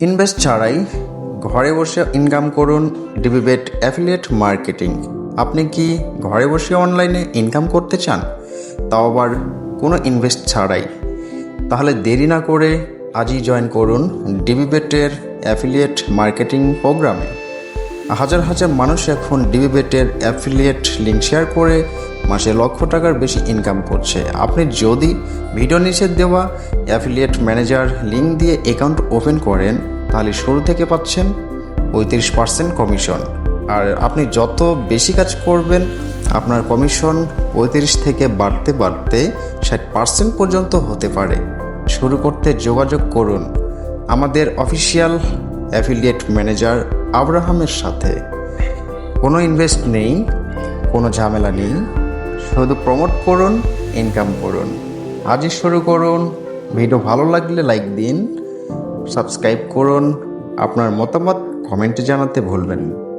Invest ছাড়াই ঘরে বসে ইনকাম করুন ডিবিবেট অ্যাফিলিয়েট মার্কেটিং আপনি কি ঘরে বসে অনলাইনে ইনকাম করতে চান? তাও আবার কোনো ইনভেস্ট ছাড়াই। তাহলে দেরি না করে আজই জয়েন করুন ডিবিবেটের অ্যাফিলিয়েট মার্কেটিং প্রোগ্রামে হাজার হাজার মানুষ এখন ডিবিবেটের অ্যাফিলিয়েট লিঙ্ক শেয়ার করে মাসে লক্ষ টাকার বেশি ইনকাম করছে। আপনি যদি ভিডিও নিচে দেওয়া অ্যাফিলিয়েট ম্যানেজার লিঙ্ক দিয়ে অ্যাকাউন্ট ওপেন করেন, তাহলে শুরু থেকে পাচ্ছেন পঁয়ত্রিশ পার্সেন্ট কমিশন আর আপনি যত বেশি কাজ করবেন, আপনার কমিশন পঁয়ত্রিশ থেকে বাড়তে বাড়তে ষাট পার্সেন্ট পর্যন্ত হতে পারে। শুরু করতে যোগাযোগ করুন আমাদের অফিসিয়াল অ্যাফিলিয়েট ম্যানেজার আব্রাহামের সাথে। কোনো ইনভেস্ট নেই, কোনো ঝামেলা নেই। শুধু প্রমোট করুন ইনকাম করুন আজই শুরু করুন ভিডিও ভালো লাগলে লাইক দিন সাবস্ক্রাইব করুন, আপনার মতামত কমেন্টে জানাতে ভুলবেন।